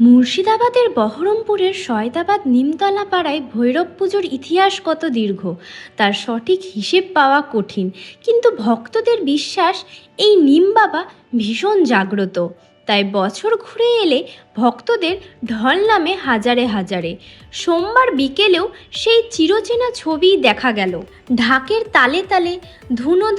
মুর্শিদাবাদের বহরমপুরের সয়দাবাদ নিমতলা পাড়ায় ভৈরব পুজোর ইতিহাস কত দীর্ঘ? তার সঠিক হিসেব পাওয়া কঠিন। কিন্তু ভক্তদের বিশ্বাস, এই নিম বাবা ভীষণ জাগ্রত। তাই বছর ঘুরে এলে ভক্তদের ঢল নামে হাজারে হাজারে। সোমবার বিকেলেও সেই চিরচেনা ছবিই দেখা গেল। ঢাকের তালে তালে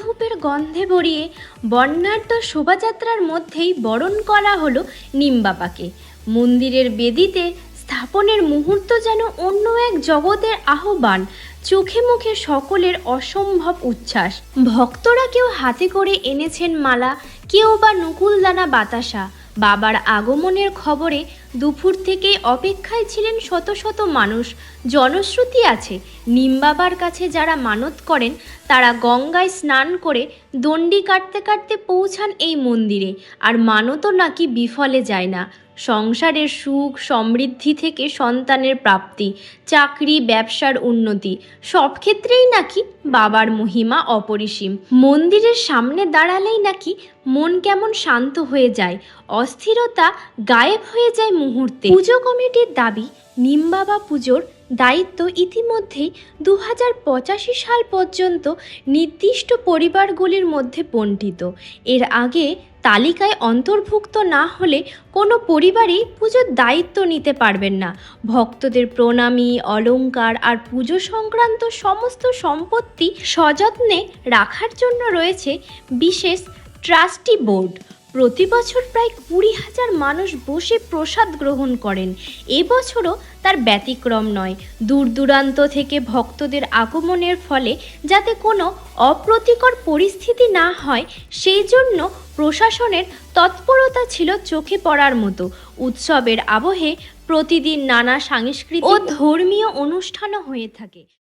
ধূপের গন্ধে ভরিয়ে বর্ণাঢ্য শোভাযাত্রার মধ্যেই বরণ করা হলো নিমবাবাকে মন্দিরের বেদিতে স্থাপনের মুহূর্ত যেন অন্য এক জগতের আহ্বান, চোখে মুখে সকলের অসম্ভব উচ্ছ্বাস। ভক্তরা কেউ হাতে করে এনেছেন মালা, কেউ বা নকুলদানা বাতাসা। বাবার আগমনের খবরে দুপুর থেকেই অপেক্ষায় ছিলেন শত শত মানুষ। জনশ্রুতি আছে নিমবাবার কাছে যারা মানত করেন তারা গঙ্গায় স্নান করে দণ্ডি কাটতে কাটতে পৌঁছান এই মন্দিরে। আর মানতও নাকি বিফলে যায় না। সংসারের সুখ, সমৃদ্ধি থেকে সন্তানের প্রাপ্তি, চাকরি, ব্যবসার উন্নতি, সব ক্ষেত্রেই নাকি বাবার মহিমা অপরিসীম। মন্দিরের সামনে দাঁড়ালেই নাকি মন কেমন শান্ত হয়ে যায়, অস্থিরতা গায়েব হয়ে যায় মুহূর্তে। পুজো কমিটির দাবি নিমবাবা পুজোর দায়িত্ব ইতিমধ্যেই দু হাজার পঁচাশি সাল পর্যন্ত নির্দিষ্ট পরিবারগুলির মধ্যে বণ্টিত। এর আগে তালিকায় অন্তর্ভুক্ত না হলে কোনো পরিবারই পুজোর দায়িত্ব নিতে পারবেন না। ভক্তদের প্রণামী অলংকার আর পুজো সংক্রান্ত সমস্ত সম্পত্তি সযত্নে রাখার জন্য রয়েছে বিশেষ ট্রাস্টি বোর্ড। প্রতি বছর প্রায় কুড়ি হাজার মানুষ বসে প্রসাদ গ্রহণ করেন। এবছরও তার ব্যতিক্রম নয়। দূর দূরান্ত থেকে ভক্তদের আগমনের ফলে যাতে কোনো অপ্রতিকর পরিস্থিতি না হয়, সেই জন্য প্রশাসনের তৎপরতা ছিল চোখে পড়ার মতো। উৎসবের আবহে প্রতিদিন নানা সাংস্কৃতিক ও ধর্মীয় অনুষ্ঠানও হয়ে থাকে।